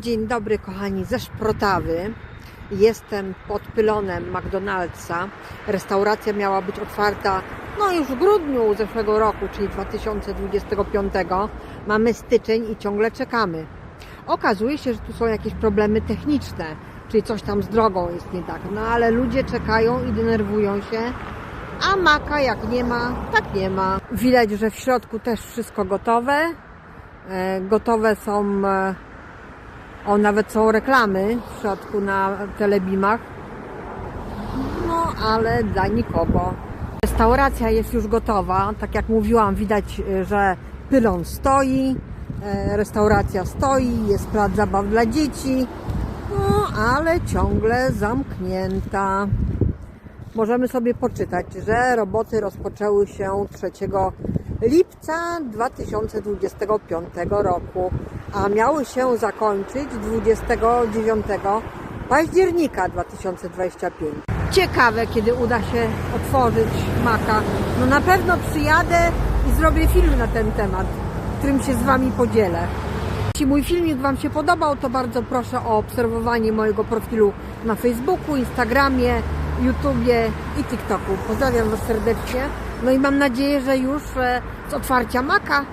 Dzień dobry kochani ze Szprotawy. Jestem pod pylonem McDonald'sa. Restauracja miała być otwarta no już w grudniu zeszłego roku, czyli 2025. Mamy styczeń i ciągle czekamy. Okazuje się, że tu są jakieś problemy techniczne, czyli coś tam z drogą jest nie tak. No ale ludzie czekają i denerwują się, a maka jak nie ma, tak nie ma. Widać, że w środku też wszystko gotowe. E, Gotowe są e, o, nawet są reklamy w środku na telebimach. No, ale dla nikogo. Restauracja jest już gotowa. Tak jak mówiłam, widać, że pylon stoi, e, restauracja stoi, jest plac zabaw dla dzieci, no, ale ciągle zamknięta. Możemy sobie poczytać, że roboty rozpoczęły się 3 lipca 2025 roku, a miały się zakończyć 29 października 2025. Ciekawe, kiedy uda się otworzyć maka. No na pewno przyjadę i zrobię film na ten temat, którym się z Wami podzielę. Jeśli mój filmik Wam się podobał, to bardzo proszę o obserwowanie mojego profilu na Facebooku, Instagramie, YouTubie i TikToku. Pozdrawiam Was serdecznie. No i mam nadzieję, że już e, z otwarcia Maka